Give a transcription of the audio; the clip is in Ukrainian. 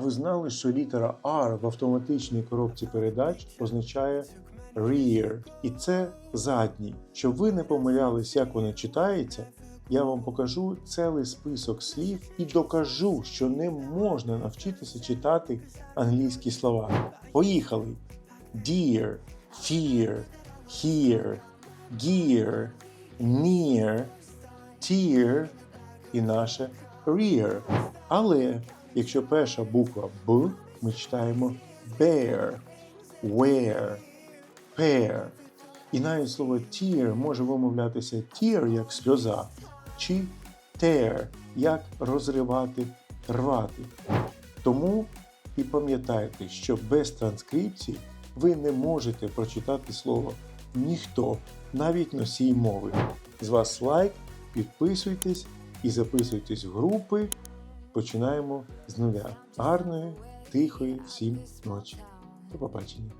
ви знали, що літера R в автоматичній коробці передач означає rear, і це задній. Щоб ви не помилялись, як воно читається, я вам покажу цілий список слів і докажу, що не можна навчитися читати англійські слова. Поїхали! Dear, fear, hear, gear, near, tear і наше rear. Але якщо перша буква Б, ми читаємо bear, wear, pair. І навіть слово tear може вимовлятися tear як сльоза, чи tear як розривати, рвати. Тому і пам'ятайте, що без транскрипції ви не можете прочитати слово ніхто, навіть носій мови. З вас лайк, підписуйтесь і записуйтесь в групи починаємо з нуля. Гарної, тихої, всім ночі. До побачення.